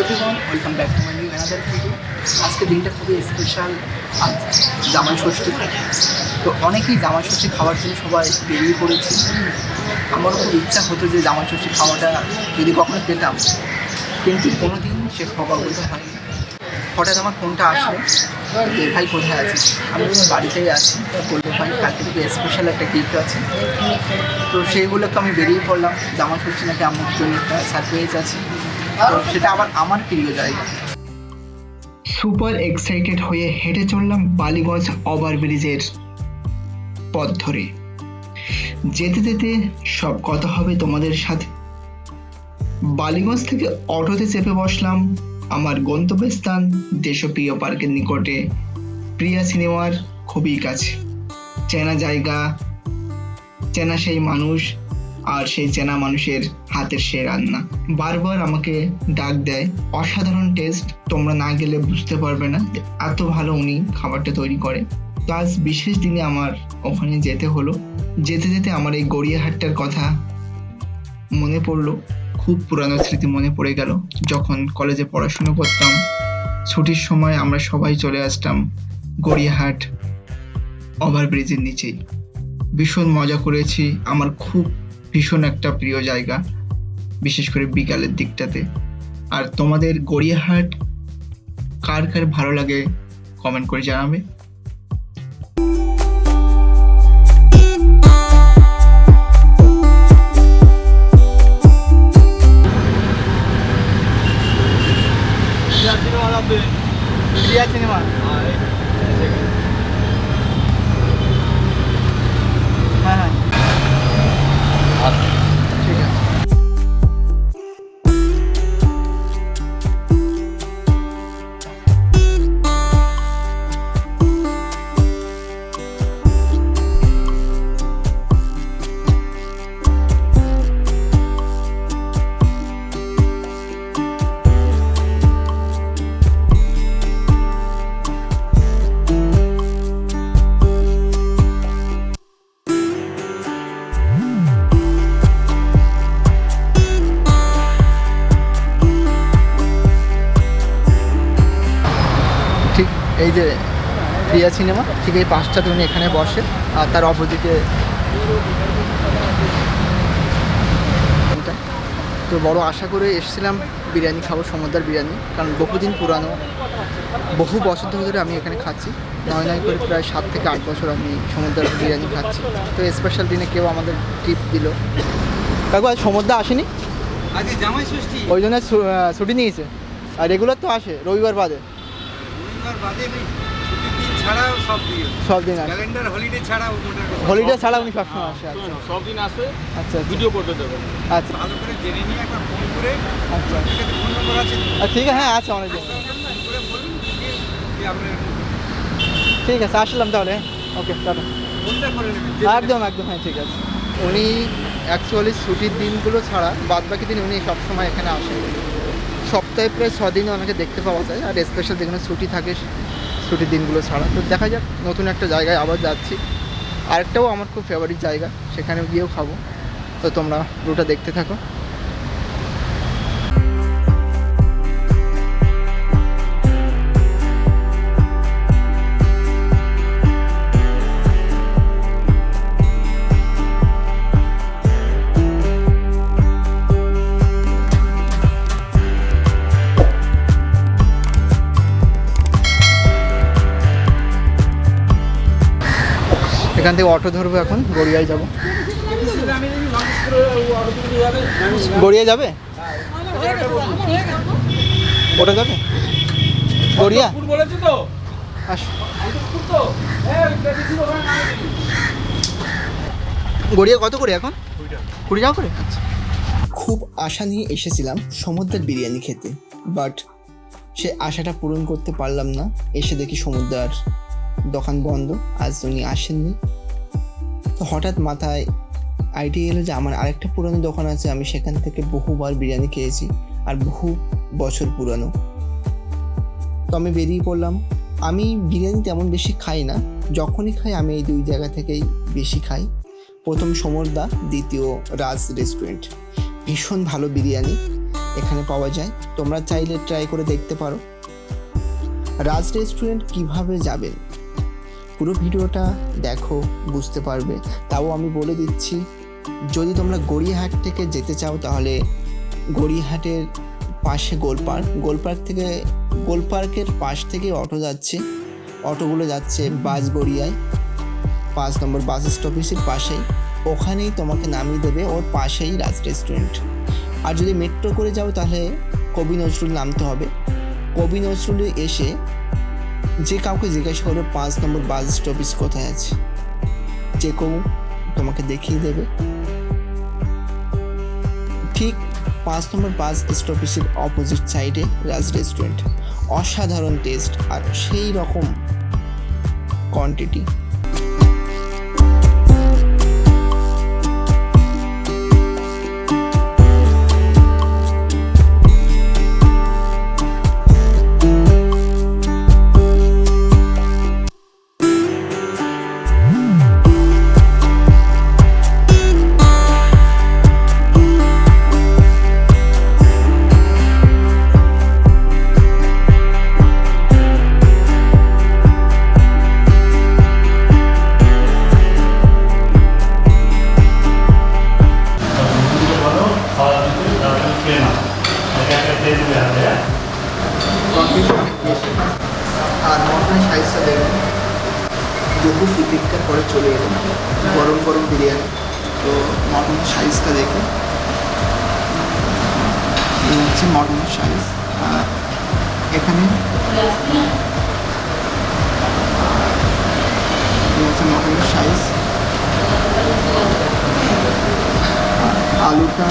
Everyone welcome back to my new another video আজকে দিনটা খুবই স্পেশাল আজ জামাই ষষ্ঠী। তো অনেকেই জামাই ষষ্ঠী খাওয়ার জন্য সবাই বেরিয়ে পড়েছে আমারও খুব ইচ্ছা হতো যে জামাই ষষ্ঠী খাওয়াটা যদি কখনো পেতাম। কিন্তু কোনো দিন সে খবর বলতে হয়নি। হঠাৎ আমার ফোনটা আসলো যে ভাই কোথায় আছিস? আমি বললাম, বাড়িতেই আছি। বলল ভাই কালকে থেকে স্পেশাল একটা গিফট আছে। তো সেইগুলোকে আমি বেরিয়ে পড়লাম। জামা ষষ্ঠী নাকি আমার জন্য একটা সারপ্রাইজ আছে। সেটা আবার আমার প্রিয় জায়গা। সুপার এক্সাইটেড হয়ে হেঁটে চললাম বালিগঞ্জ ওভার ব্রিজের পথ ধরে। যেতে যেতে সব কথা হবে তোমাদের সাথে। বালিগঞ্জ থেকে অটোতে চেপে বসলাম আমার গন্তব্যস্থান দেশপ্রিয় পার্কের নিকটে। প্রিয়া সিনেমার খুবই কাছে। চেনা জায়গা, চেনা সেই মানুষ আর সেই চেনা মানুষের হাতের সে রান্না। বারবার আমাকে ডাক দেয়, অসাধারণ টেস্ট তোমরা না গেলে বুঝতে পারবে না, এত ভালো উনি খাবারটা তৈরি করে। আজ বিশেষ দিনে আমার ওখানে যেতে হলো। যেতে যেতে আমার এই গড়িয়াহাটটার কথা মনে পড়ল। খুব পুরানো স্মৃতি মনে পড়ে গেল। যখন কলেজে পড়াশুনো করতাম, ছুটির সময় আমরা সবাই চলে আসতাম গড়িয়াহাট ওভারব্রিজের নিচেই। ভীষণ মজা করেছি। আমার খুব ভীষণ একটা প্রিয় জায়গা, বিশেষ করে বিকালের দিকটাতে। আর তোমাদের গড়িয়াহাট, কার কার ভালো লাগে কমেন্ট করে জানাবে। সিনেমা। এই যে প্রিয়া সিনেমা ঠিক এই পাঁচটাতে উনি এখানে বসে আর তার অপোজিটে তো বড় আশা করে এসেছিলাম বিরিয়ানি খাব সমুদ্র বিরিয়ানি কারণ বহুদিন পুরানো বহু বছর ধরে আমি এখানে খাচ্ছি। নয় নয় করে প্রায় সাত থেকে আট বছর আমি সমুদ্র বিরিয়ানি খাচ্ছি। তো স্পেশাল দিনে কেউ আমাদের টিপ দিল। কাকু আজ সমুদ্র আসেনি? ওই জন্য ছুটি নিয়েছে। আর রেগুলার তো আসে রবিবার বাদে। বাদে ছুটির দিন ছাড়াও সব দিন ক্যালেন্ডার হলিডে ছাড়াও হলিডে ছাড়া উনি সবসময় আসে। আচ্ছা। সব দিন আসে। আচ্ছা আচ্ছা। ভিডিও করতে দেবে আচ্ছা। ভালো করে জেনে নিয়ে একবার ফোন করে আচ্ছা। ফোন নম্বর আছে? ঠিক আছে হ্যাঁ আছে অনেক আপনার ঠিক আছে আসলাম তাহলে। ওকে একদম একদম হ্যাঁ ঠিক আছে। উনি অ্যাকচুয়ালি ছুটির দিনগুলো ছাড়া বাদ বাকি দিন উনি সবসময় এখানে আসেন। সপ্তাহে প্রায় ছদিনে অনেকে দেখতে পাওয়া যায়, আর স্পেশাল যেখানে ছুটি থাকে, ছুটির দিনগুলো ছাড়া। তো দেখা যাক, নতুন একটা জায়গায় আবার যাচ্ছি। আরেকটাও আমার খুব ফেভারিট জায়গা সেখানে গিয়েও খাব। তো তোমরা পুরোটা দেখতে থাকো। এখান থেকে অটো ধরবো এখন, গড়িয়ায় যাব। গড়িয়া যাবে? ওটা যাবে? গড়িয়া? গড়িয়া কত করে এখন? কুড়ি টাকা করে? আচ্ছা। খুব আশা নিয়ে এসেছিলাম সমুদ্রের বিরিয়ানি খেতে, বাট সে আশাটা পূরণ করতে পারলাম না, এসে দেখি সমুদ্রার দোকান বন্ধ, আজ উনি আসেননি। তো হঠাৎ মাথায় আইডিয়া এলো যে আমার আরেকটা পুরনো দোকান আছে, আমি সেখান থেকে বহুবার বিরিয়ানি খেয়েছি, আর বহু বছর পুরানো। তো আমি বেরিয়ে পড়লাম। আমি বিরিয়ানি তেমন বেশি খাই না, যখনই খাই আমি এই দুই জায়গা থেকেই বেশি খাই। প্রথম সমরদা, দ্বিতীয় রাজ রেস্টুরেন্ট। ভীষণ ভালো বিরিয়ানি এখানে পাওয়া যায়, তোমরা চাইলে ট্রাই করে দেখতে পারো। রাজ রেস্টুরেন্ট কীভাবে যাবেন? পুরো ভিডিওটা দেখো, বুঝতে পারবে। তাও আমি বলে দিচ্ছি, যদি তোমরা গড়িয়াহাট থেকে যেতে চাও, তাহলে গড়িয়াহাটের পাশে গোলপার্ক গোলপার্ক থেকে গোলপার্কের পাশ থেকে অটো যাচ্ছে। অটোগুলো যাচ্ছে বাস গড়িয়ায়। পাঁচ নম্বর বাস স্টপেজের পাশেই। ওখানেই তোমাকে নামিয়ে দেবে ওর পাশেই রাজ রেস্টুরেন্ট। আর যদি মেট্রো করে যাও, তাহলে কবি নজরুল নামতে হবে। কবি নজরুলে এসে যে কাউকে জিজ্ঞাসা করে পাঁচ নম্বর বাস স্টপেজ কোথায় আছে? যে কেউ তোমাকে দেখিয়ে দেবে। ঠিক পাঁচ নম্বর বাস স্টপেজের অপোজিট সাইডে রাজ রেস্টুরেন্ট অসাধারণ টেস্ট আর সেই রকম কোয়ান্টিটি আর মটনের সাইজটা দেখুন বহু প্রতীক্ষার পরে চলে এলো গরম গরম বিরিয়ানি। তো মটনের সাইজটা দেখুন এই হচ্ছে মটনের সাইজ আর এখানে হচ্ছে মটনের সাইজ আলুটা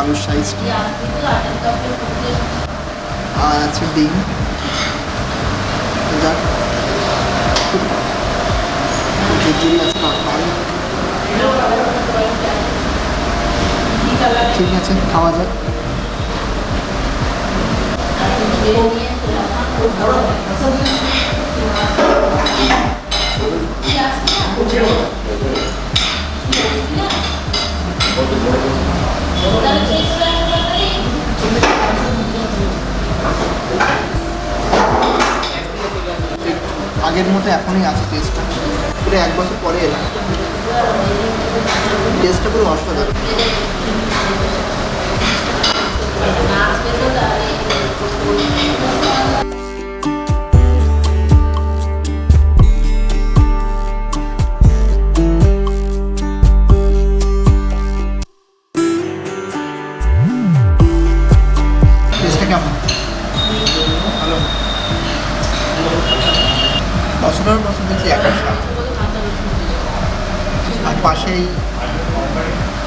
আলুর সাইজটা আর আছে ডিম যাক নর্মাল ঠিক আছে খাওয়া যাক। আগের মতো এখনই আছে টেস্টটা পুরো এক বছর পরে এলাম টেস্টটা পুরো অসাধারণ।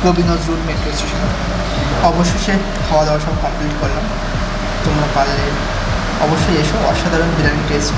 কবি নজরুল মেট্রো স্টেশন অবশেষে খাওয়া দাওয়া সব কমপ্লিট করলাম। তোমরা পারলে অবশ্যই এসো, অসাধারণ বিরিয়ানি টেস্ট